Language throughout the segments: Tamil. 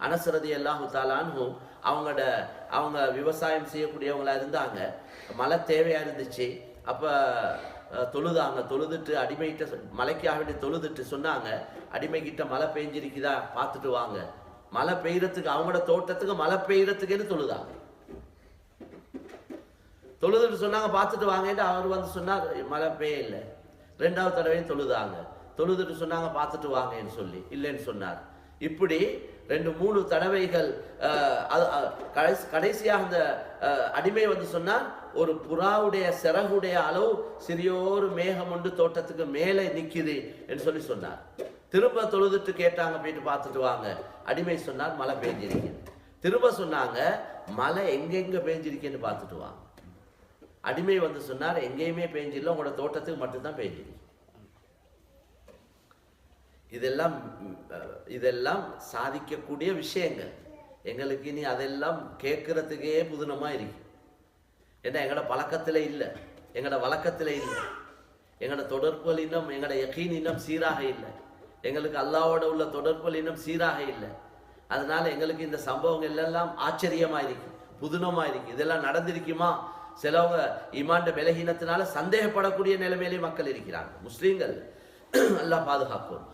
அனசரதி அல்லாஹு தாலான்ஹும் அவங்களோட அவங்க விவசாயம் செய்யக்கூடியவங்களாக இருந்தாங்க. மழை தேவையாக இருந்துச்சு. அப்போ தொழுதாங்க. தொழுதுட்டு அடிமைகிட்ட சொ- மலைக்காக வேண்டி தொழுதுட்டு சொன்னாங்க. அடிமைகிட்ட மழை பெஞ்சிருக்குதா? பார்த்துட்டு வாங்க. மழை பெய்யறதுக்கு அவங்களோட தோட்டத்துக்கு மழை பெய்யறதுக்குன்னு தொழுதாங்க. தொழுதுட்டு சொன்னாங்க பார்த்துட்டு வாங்கன்ட்டு அவர் வந்து சொன்னார் மழை பெய்யல. ரெண்டாவது தடவையும் தொழுதாங்க. தொழுதுட்டு சொன்னாங்க பார்த்துட்டு வாங்கன்னு சொல்லி. இல்லைன்னு சொன்னார். இப்படி ரெண்டு மூணு தடவைகள் அது- கடைசி கடைசியாக அந்த அடிமை வந்து சொன்னால் ஒரு புறாவுடைய சிறகுடைய அளவு சிறியோரு மேகம் ஒன்று தோட்டத்துக்கு மேலே நிற்கிது என்று சொல்லி சொன்னார். திரும்ப தொழுதுட்டு கேட்டாங்க போயிட்டு பார்த்துட்டு வாங்க. அடிமை சொன்னார் மழை பெஞ்சிருக்கு. திரும்ப சொன்னாங்க மழை எங்கெங்க பெஞ்சிருக்கேன்னு பார்த்துட்டு வாங்க. அடிமை வந்து சொன்னார் எங்கேயுமே பெஞ்சில்ல உங்களோட தோட்டத்துக்கு மட்டும்தான் பெஞ்சிருக்கு. இதெல்லாம் இதெல்லாம் சாதிக்கக்கூடிய விஷயங்கள். எங்களுக்கு இனி அதெல்லாம் கேட்குறதுக்கே புதினமாக இருக்கு. ஏன்னா எங்களோட பழக்கத்தில் இல்லை. எங்களோட வழக்கத்தில் இல்லை. எங்களோட தொடர்புகள் இன்னும் எங்களோட யகீன் இன்னும் சீராக இல்லை. எங்களுக்கு அல்லாவோட உள்ள தொடர்புகள் இன்னும் சீராக இல்லை. அதனால எங்களுக்கு இந்த சம்பவங்கள் எல்லாம் ஆச்சரியமாக இருக்கு புதுனமாக இருக்கு. இதெல்லாம் நடந்திருக்குமா? சிலவங்க இமாண்ட விலகினத்தினால சந்தேகப்படக்கூடிய நிலைமையிலே மக்கள் இருக்கிறாங்க. முஸ்லீம்கள் எல்லாம் பாதுகாக்கும்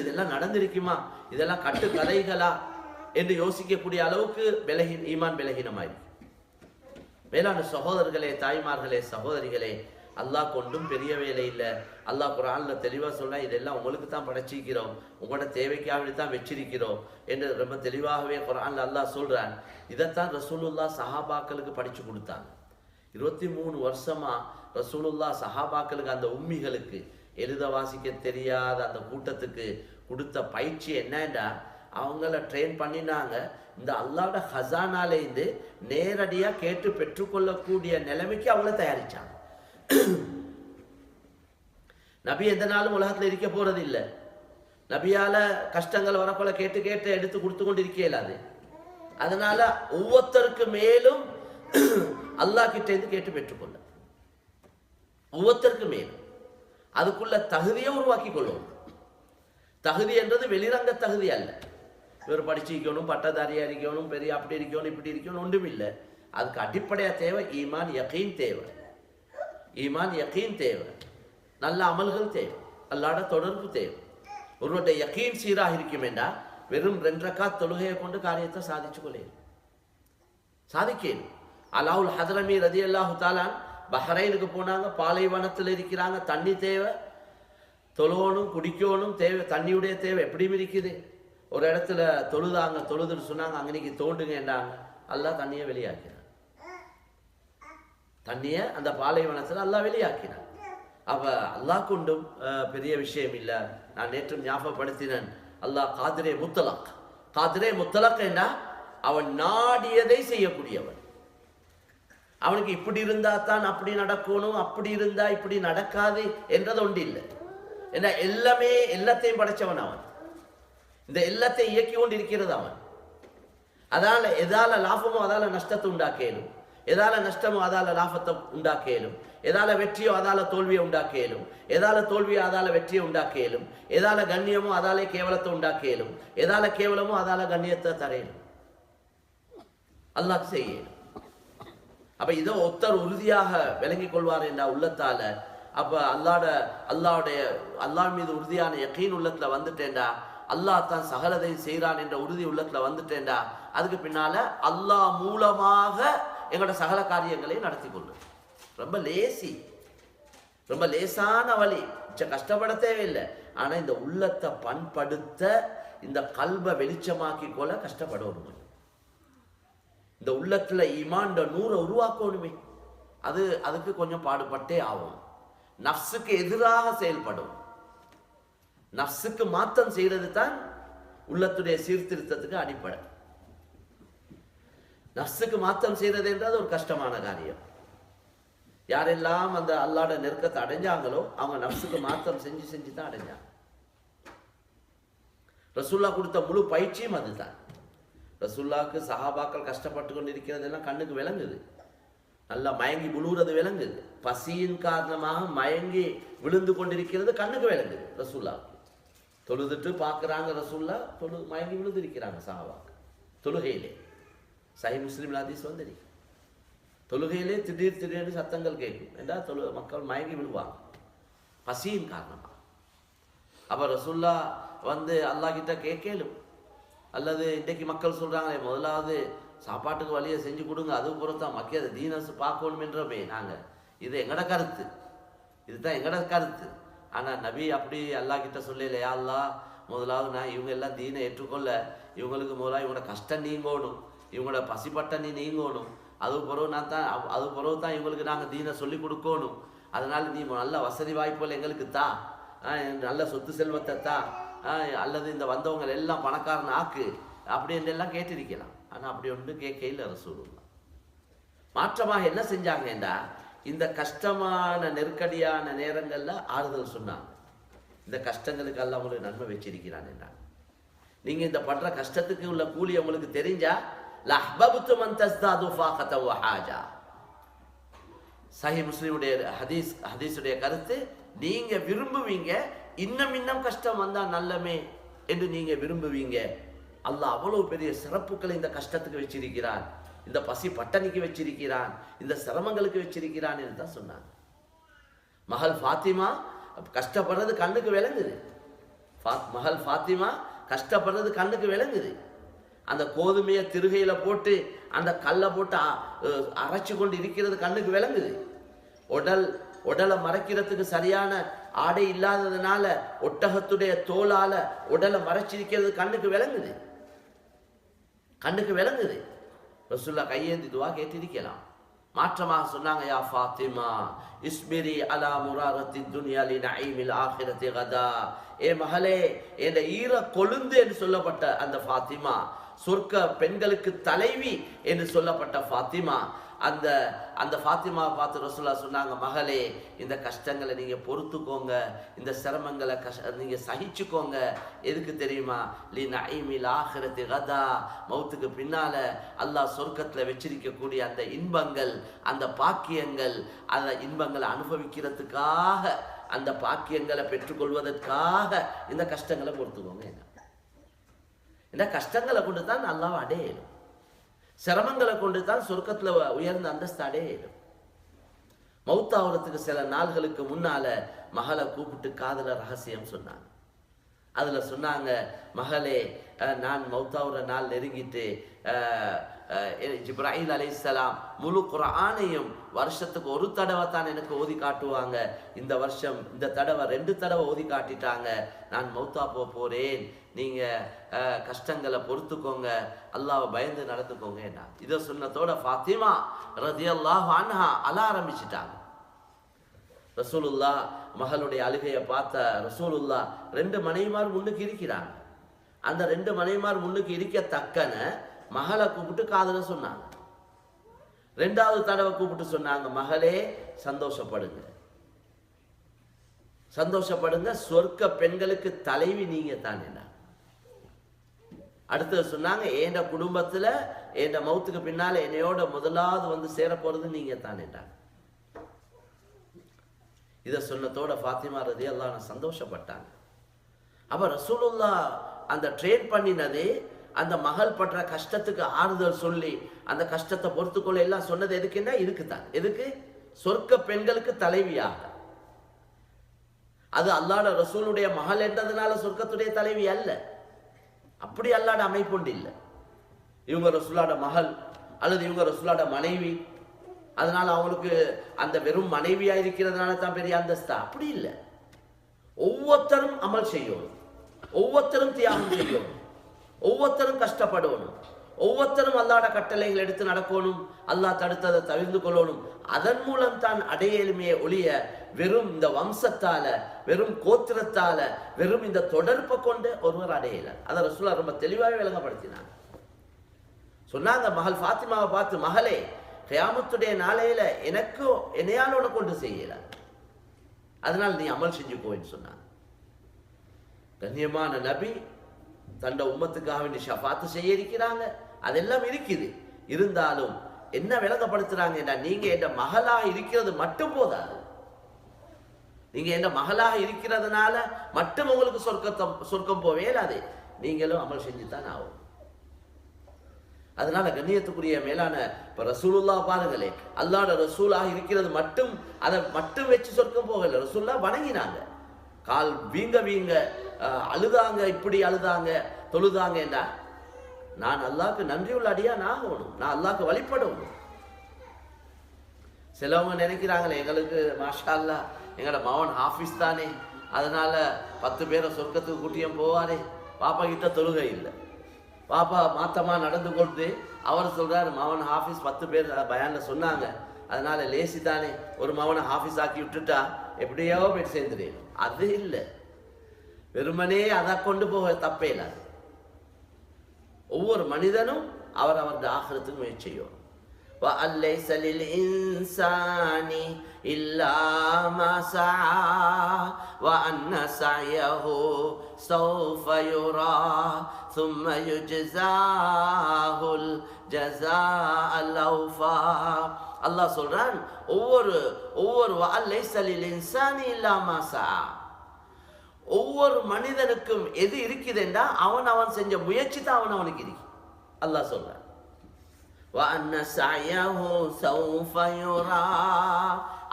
இதெல்லாம் நடந்திருக்குமா? இதெல்லாம் கட்டு கதைகளா என்று யோசிக்கக்கூடிய அளவுக்கு பலகீன ஈமான் விலகினமாயிருக்கு மேலான சகோதரர்களே தாய்மார்களே சகோதரிகளே அல்லாஹ் கொண்டும் பெரிய வேலை இல்லை. அல்லாஹ் குரான்ல தெளிவா சொன்னா இதெல்லாம் உங்களுக்கு தான் படைச்சிக்கிறோம் உங்களோட தேவைக்காக தான் வச்சிருக்கிறோம். என்று ரொம்ப தெளிவாகவே குரான்ல அல்லாஹ் சொல்றான். இதைத்தான் ரசூலுல்லா சஹாபாக்களுக்கு படிச்சு கொடுத்தாங்க. இருபத்தி மூணு வருஷமா ரசூலுல்லா சஹாபாக்களுக்கு அந்த உம்மிகளுக்கு எழுத வாசிக்க தெரியாத அந்த கூட்டத்துக்கு கொடுத்த பயிற்சி என்னண்டா அவங்கள ட்ரெயின் பண்ணினாங்க. இந்த அல்லாவோட ஹசானாலேருந்து நேரடியாக கேட்டு பெற்றுக்கொள்ளக்கூடிய நிலைமைக்கு அவங்கள தயாரித்தாங்க நபி எந்த நாளும் உலகத்தில் இருக்க போகிறது இல்லை. நபியால கஷ்டங்கள் வரப்போல கேட்டு கேட்டு எடுத்து கொடுத்து கொண்டு இருக்க இயலாது அதனால ஒவ்வொருத்தருக்கு மேலும் அல்லாஹ் கிட்டேருந்து கேட்டு பெற்றுக்கொள்ள. ஒவ்வொருத்தருக்கு மேலும். அதுக்குள்ள தகுதியை உருவாக்கி கொள்ளும் தகுதி என்றது வெளிரங்க தகுதி அல்ல. இவர் படிச்சிருக்கணும் பட்டதாரியா இருக்கணும் பெரிய அப்படி இருக்கணும் இப்படி இருக்கணும் ஒன்றும் இல்லை அதுக்கு அடிப்படையா தேவை ஈமான் யகீன் தேவை. ஈமான் யகீன் தேவை. நல்ல அமல்கள் தேவை. அல்லாட தொடர்பு தேவை. ஒருவருடைய யகீன் சீராக இருக்கும் என்றா வெறும் ரெண்டரைக்கா தொழுகையை கொண்டு காரியத்தை சாதிச்சு கொள்ளையும் சாதிக்கேன். அலாவுல் ஹதரமி ரதி அல்லாஹு தாலான் பஹ்ரைனுக்கு போனாங்க பாலைவனத்தில் இருக்கிறாங்க. தண்ணி தேவை. தொழுவணும் குடிக்கணும் தேவை. தண்ணியுடைய தேவை எப்படியும் இருக்குது. ஒரு இடத்துல தொழுதாங்க தொழுதுன்னு சொன்னாங்க. அங்கனைக்கு தோண்டுங்கன்றாங்க அல்லாஹ் தண்ணியை வெளியாக்கினான். தண்ணியை அந்த பாலைவனத்தில் எல்லாம் வெளியாக்கினான். அப்ப அல்லாஹ் கொண்டும் பெரிய விஷயம் இல்லை. நான் நேற்றும் ஞாபகப்படுத்தினேன். அல்லாஹ் காதிரே முத்தலக். காதிரே முத்தலக் என்ன? அவன் நாடியதை செய்யக்கூடியவன். அவனுக்கு இப்படி இருந்தா தான் அப்படி நடக்கணும் அப்படி இருந்தா இப்படி நடக்காது என்றது ஒன்று இல்லை ஏன்னா எல்லாமே எல்லாத்தையும் படைச்சவன் அவன். இந்த எல்லாத்தையும் இயக்கி கொண்டு இருக்கிறது அவன். அதால எதால லாபமோ அதால நஷ்டத்தை உண்டாக்கேனும் எதால நஷ்டமோ அதால லாபத்தை உண்டாக்கேலும். எதால வெற்றியோ அதால தோல்வியை உண்டாக்கேலும். எதால தோல்வியோ அதால வெற்றியை உண்டாக்கேலும். எதால கண்ணியமோ அதாலே கேவலத்தை உண்டாக்கேலும். எதால கேவலமோ அதால கண்ணியத்தை தரையிலும் அல்லாஹ் செய்யணும் அப்ப இதோ ஒத்தர் உறுதியாக விளங்கிக் கொள்வார் என்ற உள்ளத்தால அப்ப அல்லாட அல்லாவுடைய அல்லாஹ் மீது உறுதியான யக்கீன் உள்ளத்துல வந்துட்டேன்டா அல்லாஹ் தான் சகலதை செய்கிறான் என்ற உறுதி உள்ளத்துல வந்துட்டேன்டா அதுக்கு பின்னால அல்லாஹ் மூலமாக எங்களோட சகல காரியங்களையும் நடத்தி கொள்ளு. ரொம்ப லேசி. ரொம்ப லேசான வழி. கஷ்டப்பட தேவையில்லை. ஆனா இந்த உள்ளத்தை பண்படுத்த இந்த கல்வை வெளிச்சமாக்கி கொள்ள கஷ்டப்படணும் இந்த உள்ளத்துல ஈமான்ட நூறை உருவாக்கணுமே. அது அதுக்கு கொஞ்சம் பாடுபட்டே ஆகும். நஃப்ஸுக்கு எதிராக செயல்படும். நஃப்ஸுக்கு மாத்தம் செய்யறது தான் உள்ளத்துடைய சீர்திருத்தத்துக்கு அடிப்படை. நஃப்ஸுக்கு மாத்தம் செய்யறது என்றது ஒரு கஷ்டமான காரியம். யாரெல்லாம் அந்த அல்லாட நெருக்கத்தை அடைஞ்சாங்களோ அவங்க நஃப்ஸுக்கு மாத்தம் செஞ்சு செஞ்சு தான் அடைஞ்சாங்க. ரசூல்லா கொடுத்த முழு பயிற்சியும் அதுதான். ரசுல்லாவுக்கு சஹாபாக்கள் கஷ்டப்பட்டு கொண்டு இருக்கிறதெல்லாம் கண்ணுக்கு விளங்குது. நல்லா மயங்கி விழுகிறது விளங்குது. பசியின் காரணமாக மயங்கி விழுந்து கொண்டிருக்கிறது கண்ணுக்கு விளங்குது ரசுல்லா தொழுதுட்டு பார்க்குறாங்க ரசுல்லா தொழு மயங்கி விழுந்திருக்கிறாங்க சஹாபாக்கு தொழுகையிலே. சஹி முஸ்லீம் ஹதீஸ் வந்து தொழுகையிலே திடீர் திடீர்னு சத்தங்கள் கேட்கும். என்றால் தொழு மக்கள் மயங்கி விழுவாங்க? பசியின் காரணமாக. அப்போ ரசுல்லா வந்து அல்லாஹ் கிட்ட கேட்கலும். அல்லது இன்றைக்கு மக்கள் சொல்கிறாங்களே முதலாவது சாப்பாட்டுக்கு வழியை செஞ்சு கொடுங்க அது பொறுத்தான் மக்கள் அதை தீனஸ் பார்க்கணுமென்றமே நாங்கள் இது எங்கட கருத்து. இதுதான் எங்கட கருத்து. ஆனால் நபி அப்படி அல்லாஹ் கிட்ட சொல்லலையா அல்லா முதலாவது நான் இவங்க எல்லாம் தீனை ஏற்றுக்கொள்ள இவங்களுக்கு முதலாக இவங்களோட கஷ்டம் நீங்கணும். இவங்களோட பசிப்பட்டணி நீங்கணும். அது பிறகு நான் தான் அது பிறகு தான் இவங்களுக்கு நாங்கள் தீனை சொல்லி கொடுக்கணும். அதனால் நீ நல்ல வசதி வாய்ப்புகள் எங்களுக்கு தா. நல்ல சொத்து செல்வத்தை தா. அல்லது இந்த வந்தவங்க எல்லாம் பணக்காரன் ஆக்கு அப்படின்னு எல்லாம் கேட்டிருக்கலாம். ஆனால் அப்படி ஒன்று கேட்கையில் ரசூலுல்லா மாற்றமாக என்ன செஞ்சாங்கண்டா இந்த கஷ்டமான நெருக்கடியான நேரங்களில் ஆறுதல் சொன்னாங்க. இந்த கஷ்டங்களுக்கு எல்லாம் உங்களுக்கு நன்மை வச்சிருக்கிறான் என்றாங்க நீங்கள் இந்த படுற கஷ்டத்துக்கு உள்ள கூலி உங்களுக்கு தெரிஞ்சா லஹ்பபுத்து மன் தஸ்தாது ஃபாகத ஹாஜா. சஹி முஸ்லீமுடைய ஹதீஸ் ஹதீஸுடைய கருத்து நீங்கள் விரும்புவீங்க இன்னும் இன்னும் கஷ்டம் வந்தால் நல்லமே என்று நீங்கள் விரும்புவீங்க. அல்லாஹ் அவ்வளவு பெரிய சிறப்புகளை இந்த கஷ்டத்துக்கு வச்சிருக்கிறான். இந்த பசி பட்டணிக்கு வச்சிருக்கிறான். இந்த சிரமங்களுக்கு வச்சிருக்கிறான் என்று தான் சொன்னாங்க. மகள் ஃபாத்திமா கஷ்டப்படுறது கண்ணுக்கு விளங்குது. மகள் ஃபாத்திமா கஷ்டப்படுறது கண்ணுக்கு விளங்குது. அந்த கோதுமையை திருகையில் போட்டு அந்த கல்லை போட்டு அரைச்சி அரைச்சு கொண்டு இருக்கிறது கண்ணுக்கு விளங்குது. உடல் உடலை மறைக்கிறதுக்கு சரியான ஆடை இல்லாததுனால ஒட்டகத்துடைய தோலால உடலை மறைச்சிருக்கிறது கண்ணுக்கு விளங்குது. கண்ணுக்கு விளங்குது. ரசுல்லா கையேந்தி துவா கேட்டிருக்கலாம். மாற்றமாக சொன்னாங்க யா ஃபாத்திமா இஸ்மிரி அலா முராரத்தி துனியாலி நைமில் ஆகிரத்தி கதா. ஏ மகளே என் ஈர கொழுந்து என்று சொல்லப்பட்ட அந்த ஃபாத்திமா சொர்க்க பெண்களுக்கு தலைவி என்று சொல்லப்பட்ட ஃபாத்திமா. அந்த அந்த ஃபாத்திமாவை பார்த்து ரசுல்லா சொன்னாங்க மகளே இந்த கஷ்டங்களை நீங்கள் பொறுத்துக்கோங்க. இந்த சிரமங்களை கஷ நீங்கள் சகிச்சுக்கோங்க. எதுக்கு தெரியுமா? லீ நைமில் ஆகிரத்தி கதா. மௌத்துக்கு பின்னால் அல்லாஹ் சொர்க்கத்தில் வச்சிருக்கக்கூடிய அந்த இன்பங்கள் அந்த பாக்கியங்கள் அந்த இன்பங்களை அனுபவிக்கிறதுக்காக அந்த பாக்கியங்களை பெற்றுக்கொள்வதற்காக இந்த கஷ்டங்களை பொறுத்துக்கோங்க. என்ன இந்த கஷ்டங்களை கொண்டு தான் நல்லாவும் அடையணும். சிரமங்களை கொண்டு தான் சொர்க்கத்தில் உயர்ந்த அந்தஸ்து அடையணும். மௌத்தாவரத்துக்கு சில நாள்களுக்கு முன்னால மகளை கூப்பிட்டு காதல ரகசியம் சொன்னாங்க. அதில் சொன்னாங்க மகளே நான் மௌத்தாவுற நாள் நெருங்கிட்டு அஹ், அஹ், முழு குரானையும் வருஷத்துக்கு ஒரு தடவை தான் எனக்கு ஓதி காட்டுவாங்க. இந்த வருஷம் இந்த தடவை ரெண்டு தடவை ஓதி காட்டிட்டாங்க. நான் மௌத்தா போக போறேன். நீங்க கஷ்டங்களை பொறுத்துக்கோங்க. அல்லாவை பயந்து நடந்துக்கோங்க என்ன இதை சொன்னதோட ஃபாத்திமா ரதியல்லாஹு அன்ஹா அல ஆரம்பிச்சிட்டாங்க. ரசூலுல்லா மகளுடைய அழுகையை பார்த்த ரசூலுல்லா ரெண்டு மனைவிமார் முன்னுக்கு இருக்கிறாங்க. அந்த ரெண்டு மனைவிமார் முன்னுக்கு இருக்கத்தக்கன மகளை கூப்பிட்டு காதல சொன்னாங்க. ரெண்டாவது தடவை கூப்பிட்டு சொன்னாங்க மகளே சந்தோஷப்படுங்க. சந்தோஷப்படுங்க சொர்க்க பெண்களுக்கு தலைவி நீங்க தானேடா அடுத்தது சொன்னாங்க என் குடும்பத்துல என் மௌத்துக்கு பின்னால என்னையோட முதலாவது வந்து சேர போறது நீங்க தானேடா இதை சொன்னதோட ஃபாத்திமா ரதி எல்லாம் சந்தோஷப்பட்டாங்க. அப்ப ரசூலுல்லா அந்த ட்ரேட் பண்ணினது அந்த மகள் படுற கஷ்டத்துக்கு ஆறுதல் சொல்லி அந்த கஷ்டத்தை பொறுத்துக்கொள்ள எல்லாம் சொன்னது எதுக்குன்னா இதுக்கு தான். எதுக்கு? சொர்க்க பெண்களுக்கு தலைவியாக. அது அல்லாட ரசூலுடைய மகள் என்றதுனால சொர்க்கத்துடைய தலைவி அல்ல. அப்படி அல்லாட அமைப்புண்டு இல்லை. இவங்க ரசூலாட மகள் அல்லது இவங்க ரசூலாட மனைவி. அதனால அவங்களுக்கு அந்த வெறும் மனைவியா இருக்கிறதுனால தான் பெரிய அந்தஸ்தா. அப்படி இல்லை. ஒவ்வொருத்தரும் அமல் செய்யணும் ஒவ்வொருத்தரும் தியாகம் செய்யணும் ஒவ்வொருத்தரும் கஷ்டப்படணும். ஒவ்வொருத்தரும் அல்லாட கட்டளைகள் எடுத்து நடக்கணும். அல்லாஹ் தடுத்ததை தவிர்ந்து கொள்ளணும். அதன் மூலம் தான் அடையலுமே ஒழிய வெறும் இந்த வம்சத்தால வெறும் கோத்திரத்தால வெறும் இந்த தொடர்பை கொண்டு ஒருவர் அடையல. அதை ரசூலா ரொம்ப தெளிவாகவே விளங்கப்படுத்தினாங்க. சொன்னாங்க மகள் ஃபாத்திமாவை பார்த்து மகளே கயாமத்துடைய நாளையில எனக்கும் என்னையால் உனக்கு கொண்டு செய்யல. அதனால் நீ அமல் செஞ்சுக்கோன்னு சொன்னாங்க. கண்ணியமான நபி தண்ட உம்மத்துக்காக வேண்டி ஷஃபாத்து செய்ய இருக்கிறாங்க. அதெல்லாம் இருக்குது. இருந்தாலும் என்ன விளங்கப்படுத்துறாங்கன்னா நீங்க என் மகளாக இருக்கிறது மட்டும் போதாது. நீங்க என் மகளாக இருக்கிறதுனால மட்டும் உங்களுக்கு சொர்க்கத்தை சொர்க்கம் போவே இல்லாது. நீங்களும் அமல் செஞ்சுதான் ஆகும். அதனால கண்ணியத்துக்குரிய மேலான இப்ப ரசூலுல்லா பாருங்களே அல்லாட ரசூலாக இருக்கிறது மட்டும் அதை மட்டும் வச்சு சொர்க்கம் போகல. ரசூல்லா வணங்கினாங்க. கால் வீங்க வீங்க அழுதாங்க இப்படி அழுதாங்க தொழுதாங்கடா நான் அல்லாஹ்க்கு நன்றியுள்ள அடியா நான் ஆகணும். நான் அல்லாக்கு வழிபடணும். சிலவங்க நினைக்கிறாங்களே எங்களுக்கு மாஷா எங்களோட மவன் ஆஃபீஸ் தானே. அதனால பத்து பேரை சொர்க்கத்துக்கு கூட்டியும் போவாரே. பாப்பா கிட்ட தொழுகை இல்லை. பாப்பா மாத்தமா நடந்து கொண்டு அவர் சொல்றாரு மவன் ஆஃபீஸ் பத்து பேர் பயான்ல சொன்னாங்க. அதனால லேசி தானே ஒரு மவனை ஆஃபீஸ் ஆக்கி விட்டுட்டா எப்படியோ போய் சேர்ந்துடு அது இல்லை. வெறுமனே அதை கொண்டு போக தப்பே இல்லை அது. ஒவ்வொரு மனிதனும் அவர் அவருடைய ஆகிறதுக்கு முயற்சி செய்யணும் وأن ليس للإنسان إلا ما سعى وأن سعيه سوف يرى ثم يجزاه الجزاء الأوفى அல்லாஹ் சொல்றான் ஒவ்வொரு ஒவ்வொரு وأن ليس للإنسان إلا ما سعى ஒவ்வொரு மனிதனுக்கும் எது இருக்குதுண்டா அவன் அவன் செஞ்ச முயற்சி தான் அவன் அவனுக்கு இருக்கு. அல்லாஹ் சொல்ற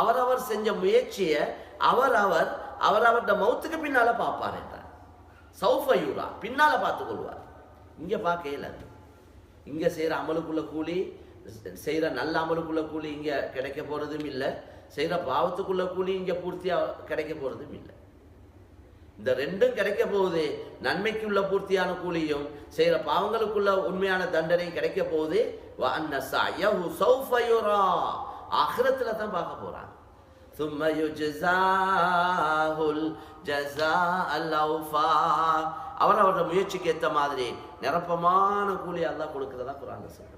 அவரவர் செஞ்ச முயற்சியை அவர் அவர் அவர் அவர்கிட்ட மௌத்துக்கு பின்னால பார்ப்பார் என்றார். சௌஃபயூரா பின்னால பார்த்து கொள்வார். இங்க பார்க்கல இங்க செய்யற அமலுக்குள்ள கூலி செய்யற நல்ல அமலுக்குள்ள கூலி இங்க கிடைக்க போறதும் இல்லை. செய்யற பாவத்துக்குள்ள கூலி இங்க பூர்த்தியா கிடைக்க போறதும் இல்லை. இந்த ரெண்டும் கிடைக்க போகுது நன்மைக்குள்ள பூர்த்தியான கூலியும் செய்கிற பாவங்களுக்குள்ள உண்மையான தண்டனையும் கிடைக்க போகுது அகரத்துல தான் பார்க்க போறான். அவர் அவரோட முயற்சிக்கு ஏற்ற மாதிரி நிரப்பமான கூலி எல்லாம் கொடுக்கிறதா குரான் சொல்றாங்க